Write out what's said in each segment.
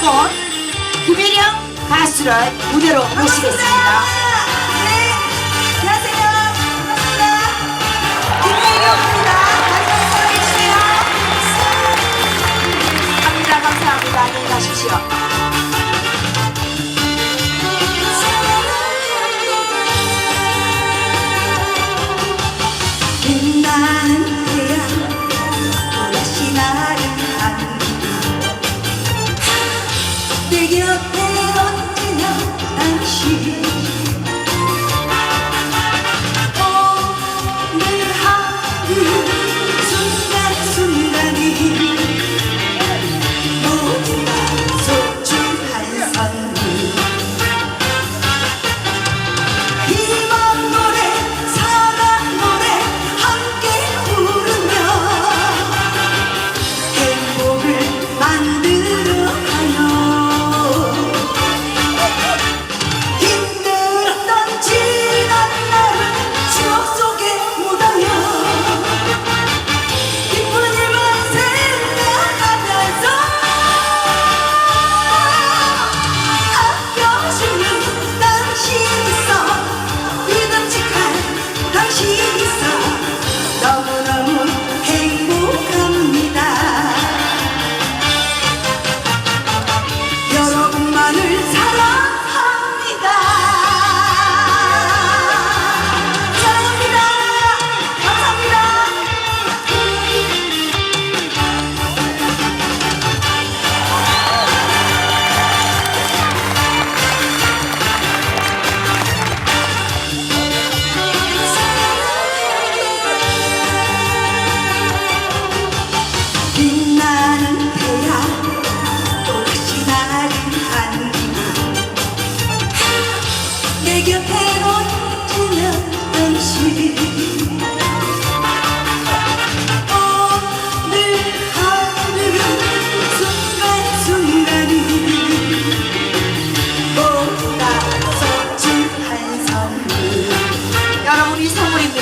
한번 김혜령 가수를 무대로 모시겠습니다. 네, 안녕하세요. 반갑습니다. 김혜령입니다. 많이 사랑해주세요. 감사합니다. 감사합니다. 안녕히 가십시오. figure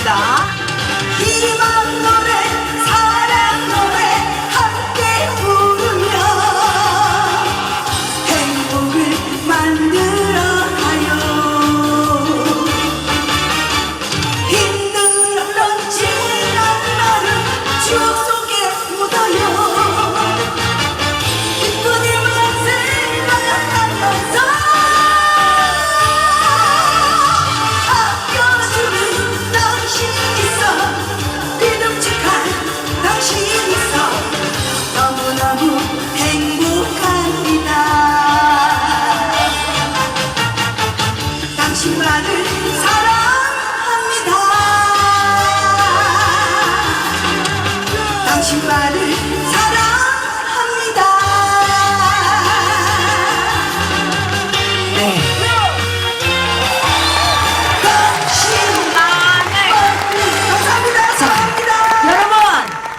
だ。